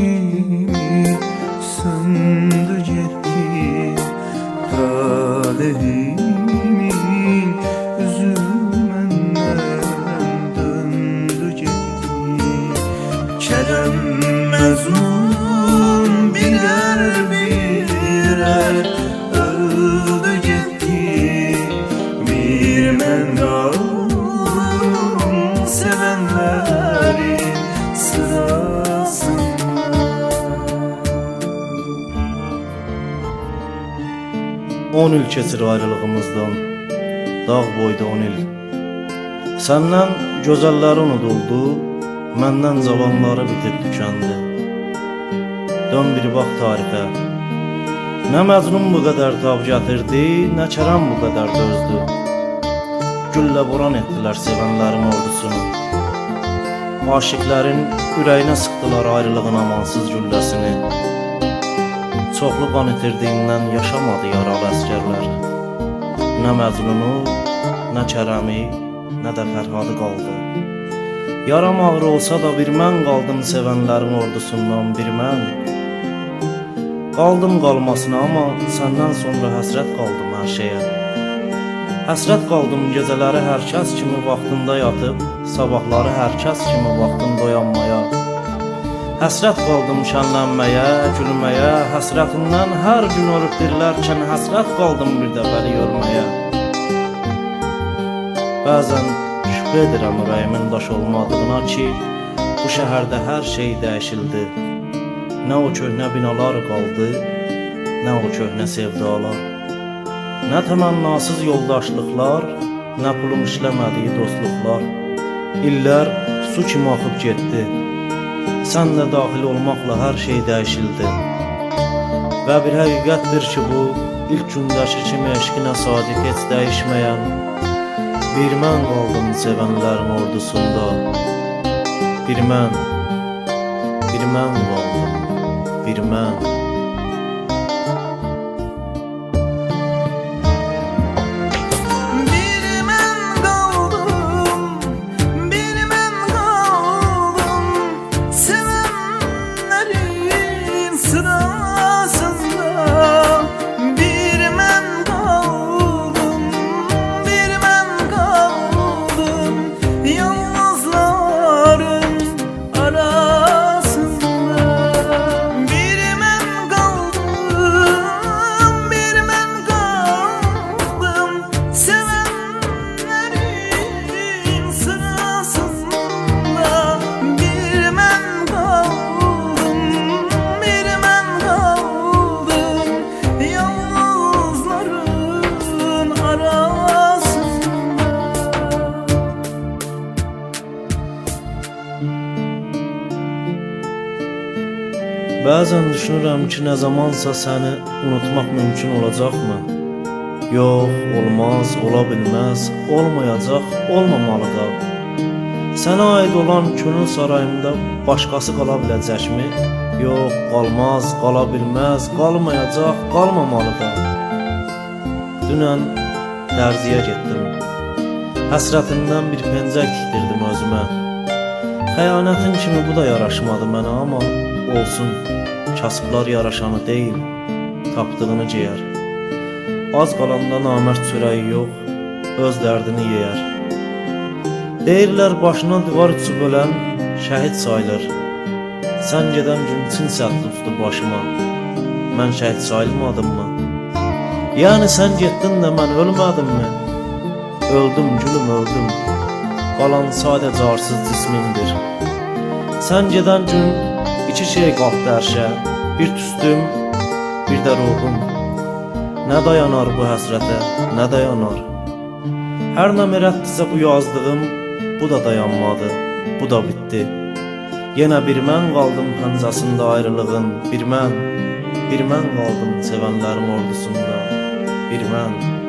change. 10 il keçir ayrılığımızdan. Dağ boyda 10 il. Səndən gözəlləri unuduldu Məndən cavanları bitib tükendi Dön bir bax tarixə. Nə Məcnun bu qədər tab gətirdi Nə Kərəm bu qədər dözdü. Güllə boran etdilər sevənlərin ordusunu. Aşıqlərin ürəyinə sıxdılar ayrılığın amansız gülləsini Çoxlu qan itirdiyindən yaşamadı yaralı əsgərlər. Nə Məcnunu, nə Kərəmi, nə də Fərhadı qaldı. Yaram ağrı olsa da bir mən qaldım sevənlərin ordusundan bir mən. Qaldım qalmasına amma səndən sonra həsrət qaldım hər şeyə. Həsrət qaldım gecələri hər kəs kimi vaxtında yatıb, sabahları hər kəs kimi vaxtında oyanmaya. Həsrət qaldım şənlənməyə, gülməyə, həsrətindən hər gün ölüb dirilərkən həsrət qaldım bir dəfəli görməyə. Bəzən şübhə edirəm ürəyimin daş olmadığına ki, bu şəhərdə hər şey dəyişildi. Nə o köhnə binalar qaldı, nə o köhnə sevdalar. Nə təmənnasız yoldaşlıqlar, nə pulun işləmədiyi dostluqlar. İllər su kimi axıb getdi. Sən də daxil olmaqla hər şey dəyişildi. Və bir həqiqətdir ki, bu ilk gündəki kimi eşqinə sadiq heç dəyişməyən bir mən qaldım sevənlərin ordusunda. Bir mən, bir mən qaldım, bir mən. sıra Bəzən düşünürəm ki, nə zamansa səni unutmaq mümkün olacaqmı? Yox, olmaz, ola bilməz, olmayacaq, olmamalı da. Sənə aid olan könül sarayımda başqası qala biləcəkmi? Yox, qalmaz, qala bilməz, qalmayacaq, qalmamalı da. Dünən dərziyə getdim. Həsrətindən bir pencək tikdirdim özümə. Xəyanətin kimi bu da yaraşmadı mənə, amma olsun. Kasıblar yaraşanı deyil, tapdığını geyər. Az qalanda namərd çörəyi yox, öz dərdini yeyər. Deyirlər başına divar uçub ölən şəhid sayılır. Sən gedən gün Çin səhv tutdu başıma. Mən şəhid sayılmadımmı? Yəni sən getdin də mən ölmədimmi? Öldüm gülüm öldüm. Qalan sadəcə arsız cismimdir. Sən gedən gün şey qalxdı ərşə. Bir tüstüm, bir də ruhum. Nə dayanar bu həsrətə, nə dayanar? Hər nə mərətdisə bu yazdığım, bu da dayanmadı, bu da bitdi. Yenə bir mən qaldım pəncəsində ayrılığın, bir mən, bir mən qaldım sevənlərim ordusunda, bir mən.